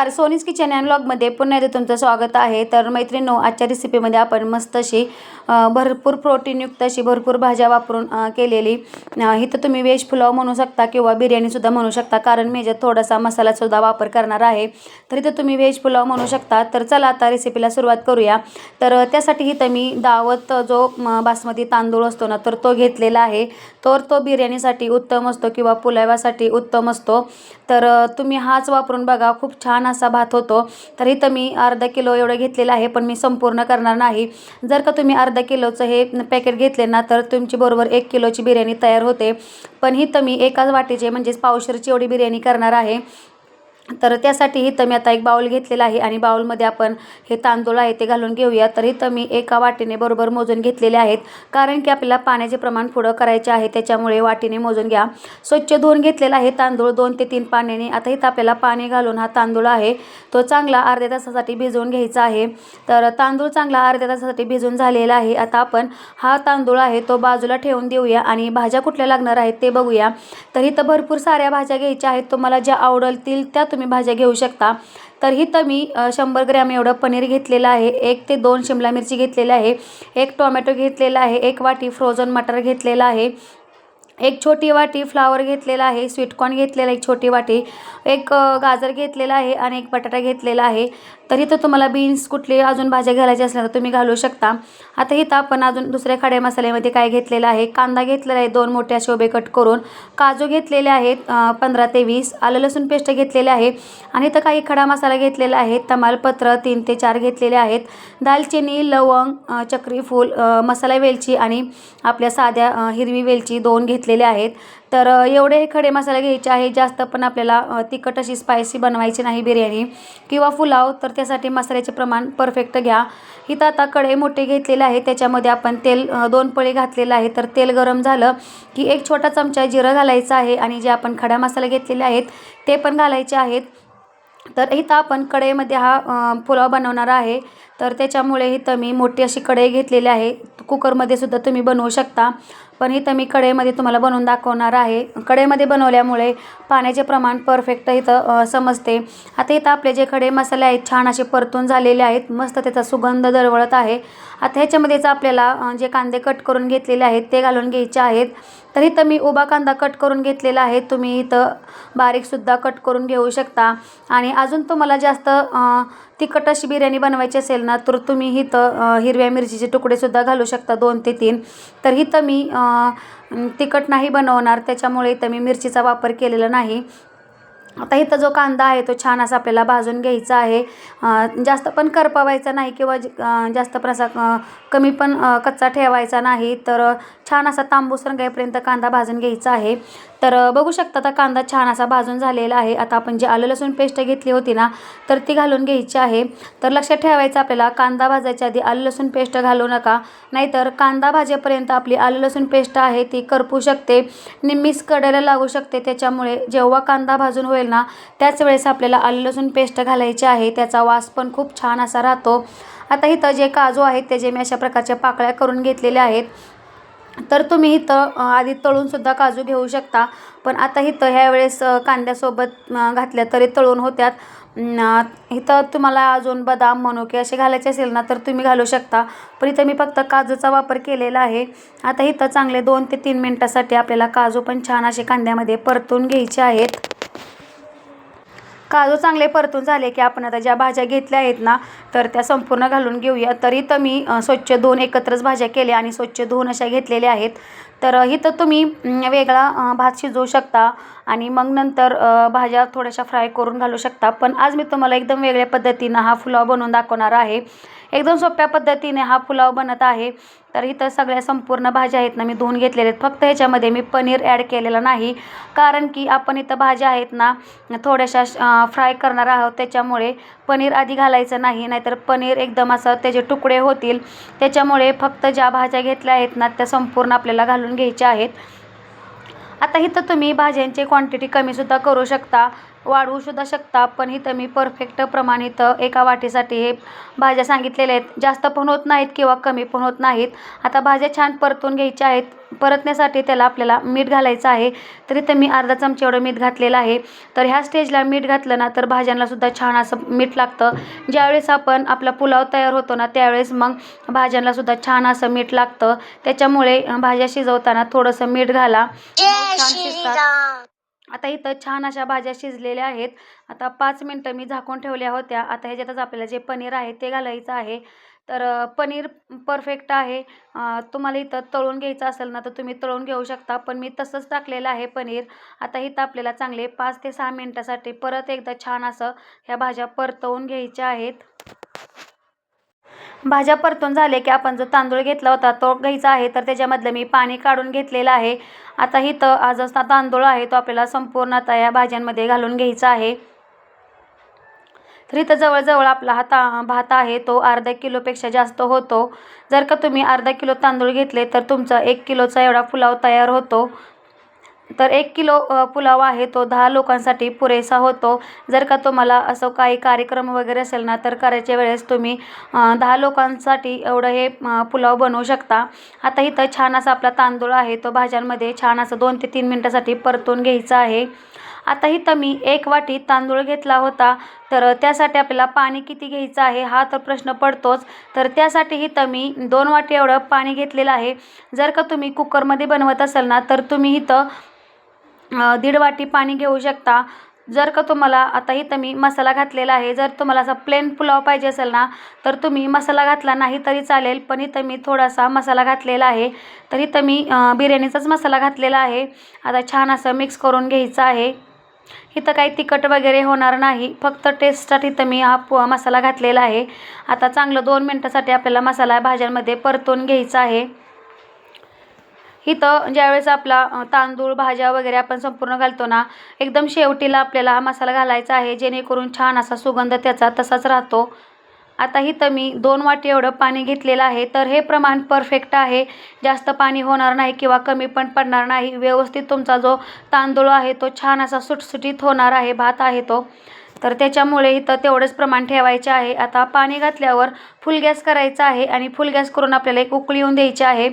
नमस्कार. सोनीज kitchen and ब्लॉगमध्ये पुन्हा एकदा तुमचं स्वागत आहे. तर मैत्रिणो आजच्या रेसिपीमध्ये आपण मस्त अशी भरपूर प्रोटीनयुक्त अशी भरपूर भाज्या वापरून केलेली. इथं तुम्ही व्हेज पुलाव म्हणू शकता किंवा बिर्याणीसुद्धा म्हणू शकता कारण मी ज्यात थोडासा मसालासुद्धा वापर करणार आहे. तर इथं तुम्ही व्हेज पुलाव म्हणू शकता. तर चला आता रेसिपीला सुरुवात करूया. तर त्यासाठी इथं मी दावत जो बासमती तांदूळ असतो ना तर तो घेतलेला आहे. तर तो बिर्याणीसाठी उत्तम असतो किंवा पुलावासाठी उत्तम असतो. तर तुम्ही हाच वापरून बघा खूप छान असा भात होतो. तर इथं मी अर्धा किलो एवढं घेतलेलं आहे पण मी संपूर्ण करणार नाही. जर का तुम्ही अर्धा किलोचं हे पॅकेट घेतले ना तर तुमची बरोबर एक किलोची बिर्याणी तयार होते. पण इथं मी एकाच वाटीचे म्हणजेच पावशरची एवढी बिर्याणी करणार आहे. तर त्यासाठी इथं मी आता एक बाउल घेतलेला आहे आणि बाउलमध्ये आपण हे तांदूळ आहे ते घालून घेऊया. तर इथं मी एका वाटीने बरोबर मोजून घेतलेले आहेत. कारण की आपल्याला पाण्याचे प्रमाण पुढं करायचे आहे त्याच्यामुळे वाटीने मोजून घ्या. स्वच्छ धुवून घेतलेला आहे तांदूळ दोन ते तीन पाण्याने. आता इथं आपल्याला पाणी घालून हा तांदूळ आहे तो चांगला अर्ध्या तासासाठी भिजवून घ्यायचा आहे. तर तांदूळ चांगला अर्ध्या तासासाठी भिजून झालेला आहे. आता आपण हा तांदूळ आहे तो बाजूला ठेवून देऊया आणि भाज्या कुठल्या लागणार आहेत ते बघूया. तर इथं भरपूर साऱ्या भाज्या घ्यायच्या आहेत. तुम्हाला ज्या आवडतील त्या तुम्ही तुम्ही भाज्या घेऊ शकता. तर इथं मी शंभर ग्रॅम एवढं पनीर घेतलेलं आहे. एक ते दोन शिमला मिरची घेतलेली आहे. एक टोमॅटो घेतलेला आहे. एक वाटी फ्रोझन मटर घेतलेला आहे. एक छोटी वाटी फ्लावर घेतलेला आहे स्वीटकॉर्न घेतलेला एक छोटी वाटी एक गाजर घेतलेला आहे आणि एक बटाटा घेतलेला आहे. तर इथं तुम्हाला बीन्स कुठली अजून भाज्या घालायच्या असल्या तर तुम्ही घालू शकता. आता इथं आपण अजून दुसऱ्या खड्या मसाल्यामध्ये काय घेतलेलं आहे? कांदा घेतलेला आहे दोन मोठ्या शोभे कट करून. काजू घेतलेले आहेत पंधरा ते वीस. आलं लसूण पेस्ट घेतलेले आहे. आणि इथं काही खडा मसाला घेतलेला आहे तमालपत्र तीन ते चार घेतलेले आहेत. दालचिनी लवंग चक्रीफूल मसाला वेलची आणि आपल्या साध्या हिरवी वेलची दोन घेतलेले आहेत. तर एवढे हे खडे मसाले घ्यायचे आहे जास्त पण आपल्याला तिखट अशी स्पायसी बनवायची नाही बिर्याणी किंवा पुलाव तर त्यासाठी मसाल्याचे प्रमाण परफेक्ट घ्या. इथं आता कढई मोठे घेतलेले आहे त्याच्यामध्ये आपण तेल दोन पळी घातलेलं आहे तर तेल गरम झालं की एक छोटा चमचा जिरं घालायचं आहे आणि जे आपण खडा मसाले घेतलेले आहेत ते पण घालायचे आहेत. तर इथं आपण कढईमध्ये हा पुलाव बनवणार आहे. तर त्याच्यामुळे इथं मी मोठी अशी कढई घेतलेली आहे. कुकरमध्ये सुद्धा तुम्ही बनवू शकता. पण इथं मी कढईमध्ये तुम्हाला बनवून दाखवणार आहे. कढईमध्ये बनवल्यामुळे पाण्याचे प्रमाण परफेक्ट इथं समजते. आता इथं आपले जे खडे मसाले आहेत छान असे परतून झालेले आहेत. मस्त त्याचा सुगंध दरवळत आहे. आता ह्याच्यामध्येच आपल्याला जे कांदे कट करून घेतलेले आहेत ते घालून घ्यायचे आहेत. तर इथं मी उभा कांदा कट करून घेतलेला आहे. तुम्ही इथं बारीकसुद्धा कट करून घेऊ शकता. आणि अजून तुम्हाला जास्त तिखट अशी बिर्याणी बनवायची असेल ना तर तुम्ही इथं हिरव्या मिरचीचे तुकडेसुद्धा घालू शकता दोन ते तीन. तर इथं मी तिखट नाही बनवणार त्याच्यामुळे इथं मी मिरचीचा वापर केलेला नाही. आता इथं जो कांदा आहे तो छान असा आपल्याला भाजून घ्यायचा आहे. जास्त पण करपवायचा नाही किंवा जास्त पण असा कमी पण कच्चा ठेवायचा नाही. तर छान असा तांबूस रंगाईपर्यंत कांदा भाजून घ्यायचा आहे. तर बघू शकता आता कांदा छान असा भाजून झालेला आहे. आता आपण जी आलं लसूण पेस्ट घेतली होती ना तर ती घालून घ्यायची आहे. तर लक्षात ठेवायचं आपल्याला कांदा भाजायच्या आधी आलं लसूण पेस्ट घालू नका. नाहीतर कांदा भाजेपर्यंत आपली आलं लसूण पेस्ट आहे ती करपू शकते. निम्मीच कडायला लागू शकते. त्याच्यामुळे जेव्हा कांदा भाजून होईल ना त्याच वेळेस आपल्याला आलं लसूण पेस्ट घालायची आहे. त्याचा वास पण खूप छान असा राहतो. आता इथं जे काजू आहेत त्याचे मी अशा प्रकारच्या पाकळ्या करून घेतलेल्या आहेत. तर तुम्ही इथं आधी तळूनसुद्धा काजू घेऊ शकता. पण आता इथं ह्या वेळेस कांद्यासोबत घातल्या तरी तळून होत्यात. इथं तुम्हाला अजून बदाम मनुके असे घालायचे असेल ना तर तुम्ही घालू शकता. पण इथं मी फक्त काजूचा वापर केलेला आहे. आता इथं चांगले दोन ते तीन मिनटासाठी आपल्याला काजू पण छान असे कांद्यामध्ये परतून घ्यायचे आहेत. काजू चांगले परतून झाले की आपण आता ज्या भाज्या घेतल्या आहेत ना तर त्या संपूर्ण घालून घेऊया. तर इथं मी स्वच्छ दोन एकत्रच भाज्या केल्या आणि स्वच्छ धुवून अशा घेतलेल्या आहेत. तर इथं तुम्ही वेगळा भात शिजवू शकता आणि मग नंतर भाज्या थोड्याशा फ्राय करून घालू शकता. पण आज मी तुम्हाला एकदम वेगळ्या पद्धतीनं हा पुलाव बनवून दाखवणार आहे. एकदम सोप्या पद्धतीने हा पुलाव बनत आहे. तर इथं सगळ्या संपूर्ण भाज्या आहेत ना मी धुवून घेतलेल्या आहेत. फक्त ह्याच्यामध्ये मी पनीर ॲड केलेलं नाही. कारण की आपण इथं भाज्या आहेत ना थोड्याशा फ्राय करणार आहोत. त्याच्यामुळे पनीर आधी घालायचं नाही नाहीतर पनीर एकदम असं त्याचे तुकडे होतील. त्याच्यामुळे फक्त ज्या भाज्या घेतल्या आहेत ना त्या संपूर्ण आपल्याला घालून घ्यायच्या आहेत. आता इथं तुम्ही भाज्यांची क्वांटिटी कमीसुद्धा करू शकता वाढवूसुद्धा शकता पण इथं मी परफेक्ट प्रमाण इथं एका वाटीसाठी हे भाज्या सांगितलेल्या आहेत. जास्त पण होत नाहीत किंवा कमी पण होत नाहीत. आता भाज्या छान परतून घ्यायच्या आहेत. परतण्यासाठी त्याला आपल्याला मीठ घालायचं आहे. तर इथं मी अर्धा चमचा एवढं मीठ घातलेलं आहे. तर ह्या स्टेजला मीठ घातलं ना तर भाज्यांनासुद्धा छान असं मीठ लागतं. ज्यावेळेस आपण आपला पुलाव तयार होतो ना त्यावेळेस मग भाज्यांनासुद्धा छान असं मीठ लागतं. त्याच्यामुळे भाज्या शिजवताना थोडंसं मीठ घाला. छान शिजतात. आता इथं छान अशा भाज्या शिजलेल्या आहेत. आता पाच मिनटं मी झाकून ठेवल्या होत्या. आता ह्याच्यातच आपल्याला जे पनीर आहे ते घालायचं आहे. तर पनीर परफेक्ट आहे. तुम्हाला इथं तळून घ्यायचं असेल ना तर तुम्ही तळून घेऊ शकता. पण मी तसंच टाकलेलं आहे पनीर. आता इथं आपल्याला चांगले पाच ते सहा मिनटासाठी परत एकदा छान असं ह्या भाज्या परतवून घ्यायच्या आहेत. भाज्या परतून झाले की आपण जो तांदूळ घेतला होता तो घ्यायचा आहे तर त्याच्यामधलं मी पाणी काढून घेतलेलं आहे. आता इथं आज असता तांदूळ आहे तो आपल्याला संपूर्ण आता या भाज्यांमध्ये घालून घ्यायचा आहे. तर इथं जवळजवळ आपला हा ता भात आहे तो अर्धा किलोपेक्षा जास्त होतो. जर का तुम्ही अर्धा किलो तांदूळ घेतले तर तुमचा एक किलोचा एवढा पुलाव तयार होतो. तर एक किलो पुलाव आहे तो दहा लोकांसाठी पुरेसा होतो. जर का तुम्हाला असं काही कार्यक्रम वगैरे असेल ना तर करायच्या वेळेस तुम्ही दहा लोकांसाठी एवढं हे पुलाव बनवू शकता. आता इथं छान असा आपला तांदूळ आहे तो भाज्यांमध्ये छान असं दोन ते तीन मिनटासाठी परतून घ्यायचा आहे. आता इथं मी एक वाटी तांदूळ घेतला होता तर त्यासाठी आपल्याला पाणी किती घ्यायचं आहे हा तर प्रश्न पडतोच. तर त्यासाठी इथं मी दोन वाटी एवढं पाणी घेतलेलं आहे. जर का तुम्ही कुकरमध्ये बनवत असाल ना तर तुम्ही इथं दीड वाटी पाणी घेऊ शकता. जर का तुम्हाला आता इथं मी मसाला घातलेला आहे जर तुम्हाला असा प्लेन पुलाव पाहिजे असेल ना तर तुम्ही मसाला घातला नाही तरी चालेल पण इथं मी थोडासा मसाला घातलेला आहे. तर इथं मी बिर्याणीचाच मसाला घातलेला आहे. आता छान असं मिक्स करून घ्यायचं आहे. इथं काही तिखट वगैरे होणार नाही फक्त टेस्टसाठी इथं मी हा प मसाला घातलेला आहे. आता चांगलं दोन मिनटासाठी आपल्याला मसाला भाज्यांमध्ये परतून घ्यायचा आहे. इथं ज्यावेळेस आपला तांदूळ भाज्या वगैरे आपण संपूर्ण घालतो ना एकदम शेवटीला आपल्याला हा मसाला घालायचा आहे जेणेकरून छान असा सुगंध त्याचा तसाच राहतो. आता इथं मी दोन वाटी एवढं पाणी घेतलेलं आहे तर हे प्रमाण परफेक्ट आहे. जास्त पाणी होणार नाही किंवा कमी पण पडणार नाही. व्यवस्थित तुमचा जो तांदूळ आहे तो छान असा सुटसुटीत होणार आहे भात आहे तो. तर त्याच्यामुळे इथं तेवढंच प्रमाण ठेवायचे आहे. आता पाणी घातल्यावर फुल गॅस करायचा आहे आणि फुल गॅस करून आपल्याला एक उकळी येऊन द्यायची आहे.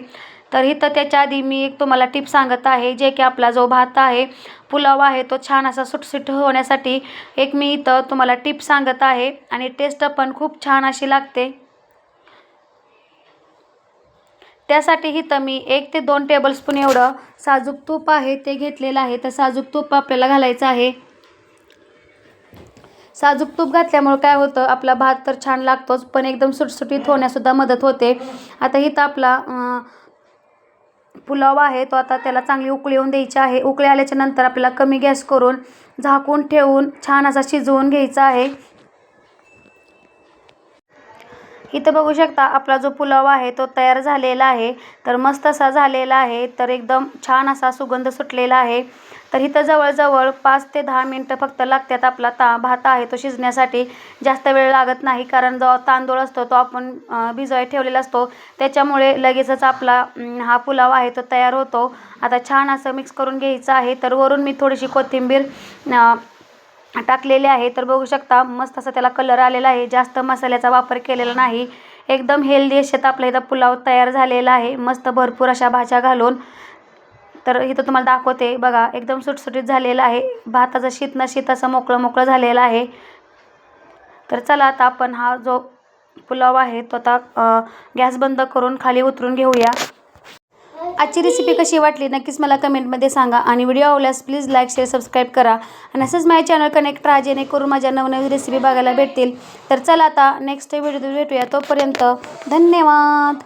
तर इथं त्याच्या आधी मी एक तुम्हाला टिप सांगत आहे जे की आपला जो भात आहे पुलाव आहे तो छान असा सुटसुट होण्यासाठी एक मी इथं तुम्हाला टिप सांगत आहे आणि टेस्ट पण खूप छान अशी लागते. त्यासाठी इथं मी एक ते दोन टेबलस्पून एवढं साजूक तूप आहे ते घेतलेलं आहे. तर साजूक तूप आपल्याला घालायचं आहे. साजूक तूप घातल्यामुळे काय होतं आपला भात तर छान लागतोच पण एकदम सुटसुटीत होण्यासुद्धा मदत होते. आता इथं आपला पुलाव आहे तो आता त्याला चांगली उकळी येऊन द्यायची आहे. उकळी आल्याच्यानंतर आपल्याला कमी गॅस करून झाकून ठेवून छान असा शिजवून घ्यायचा आहे. इथं बघू शकता आपला जो पुलाव आहे तो तयार झालेला आहे. तर मस्त असा झालेला आहे तर एकदम छान असा सुगंध सुटलेला आहे. तर इथं जवळजवळ पाच ते दहा मिनटं फक्त लागतात आपला ता भात आहे तो शिजण्यासाठी. जास्त वेळ लागत नाही कारण जो तांदूळ असतो तो आपण अं, भिजवाय ठेवलेला असतो. त्याच्यामुळे लगेचच आपला हा पुलाव आहे तो तयार होतो. आता छान असं मिक्स करून घ्यायचं आहे. तर वरून मी थोडीशी कोथिंबीर टाकलेली टाकलेले आहे. तर बघू शकता मस्त असा त्याला कलर आलेला आहे. जास्त मसाल्याचा वापर केलेला नाही. एकदम हेल्दी अशात आपल्या इथं पुलाव तयार झालेला आहे. मस्त भरपूर अशा भाज्या घालून. तर इथं तुम्हाला दाखवते. बघा एकदम सुटसुटीत झालेला आहे. भाताचं शीत न शीत असं मोकळं मोकळं झालेलं आहे. तर चला आता आपण हा जो पुलाव आहे तो आता गॅस बंद करून खाली उतरून घेऊया. आजची रेसिपी कशी वाटली नक्कीच मला कमेंटमध्ये सांगा. आणि व्हिडिओ आवडल्यास प्लीज लाईक शेअर सबस्क्राईब करा. आणि असंच माझ्या चॅनल कनेक्ट राहा जेणेकरून माझ्या नवनवीन रेसिपी बघायला भेटतील. तर चला आता नेक्स्ट व्हिडिओ भेटूया. तोपर्यंत धन्यवाद.